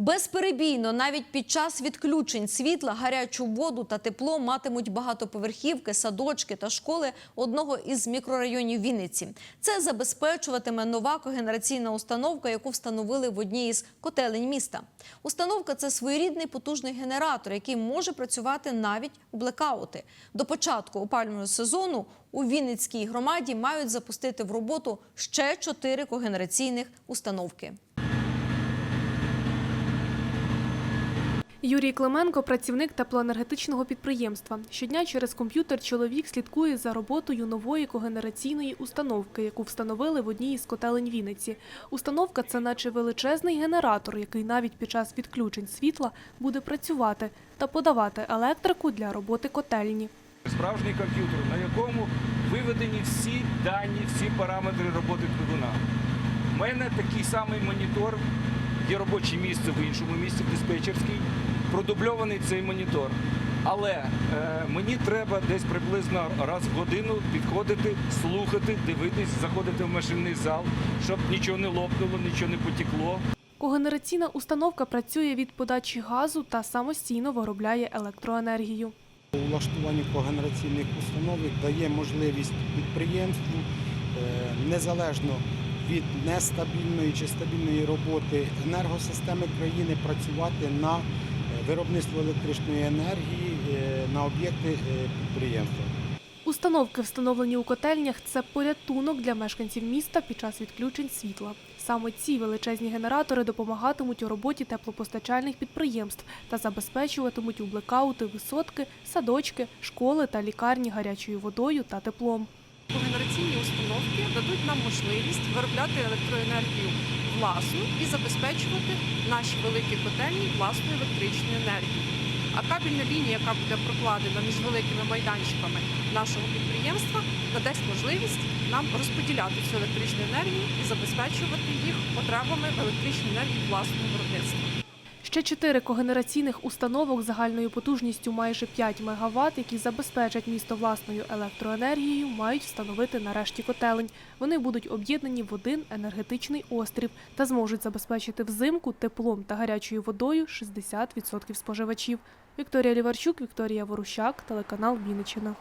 Безперебійно, навіть під час відключень світла, гарячу воду та тепло матимуть багатоповерхівки, садочки та школи одного із мікрорайонів Вінниці. Це забезпечуватиме нова когенераційна установка, яку встановили в одній із котелень міста. Установка це своєрідний потужний генератор, який може працювати навіть у блекаути. До початку опалювального сезону у Вінницькій громаді мають запустити в роботу ще чотири когенераційних установки. Юрій Клименко працівник теплоенергетичного підприємства. Щодня через комп'ютер чоловік слідкує за роботою нової когенераційної установки, яку встановили в одній із котелень Вінниці. Установка це наче величезний генератор, який навіть під час відключень світла буде працювати та подавати електрику для роботи котельні. Справжній комп'ютер, на якому виведені всі дані, всі параметри роботи двигуна. У мене такий самий монітор, є робоче місце в іншому місці, диспетчерський, продубльований цей монітор. Але е, мені треба десь приблизно раз в годину підходити, слухати, дивитись, заходити в машинний зал, щоб нічого не лопнуло, нічого не потекло. Когенераційна установка працює від подачі газу та самостійно виробляє електроенергію. Улаштування когенераційних установок дає можливість підприємству е, незалежно від нестабільної чи стабільної роботи енергосистеми країни працювати на е, виробництво електричної енергії е, на об'єкти е, підприємства. Установки, встановлені у котельнях, це порятунок для мешканців міста під час відключень світла. Саме ці величезні генератори допомагатимуть у роботі теплопостачальних підприємств та забезпечуватимуть у блекаути висотки, садочки, школи та лікарні гарячою водою та теплом. Когенераційні установки дадуть нам можливість виробляти електроенергію власну і забезпечувати наші великі котельні власною електричною енергією. А кабельна лінія, яка буде прокладена між великими майданчиками нашого підприємства, надасть можливість нам розподіляти цю електричну енергію і забезпечувати їх потребами в електричній енергії власного виробництва. Ще чотири когенераційних установок загальною потужністю майже 5 МВт, які забезпечать місто власною електроенергією, мають встановити на решті котелень. Вони будуть об'єднані в один енергетичний острів та зможуть забезпечити взимку теплом та гарячою водою 60% споживачів. Вікторія Ліварчук, Вікторія Ворущак, телеканал Вінниччина.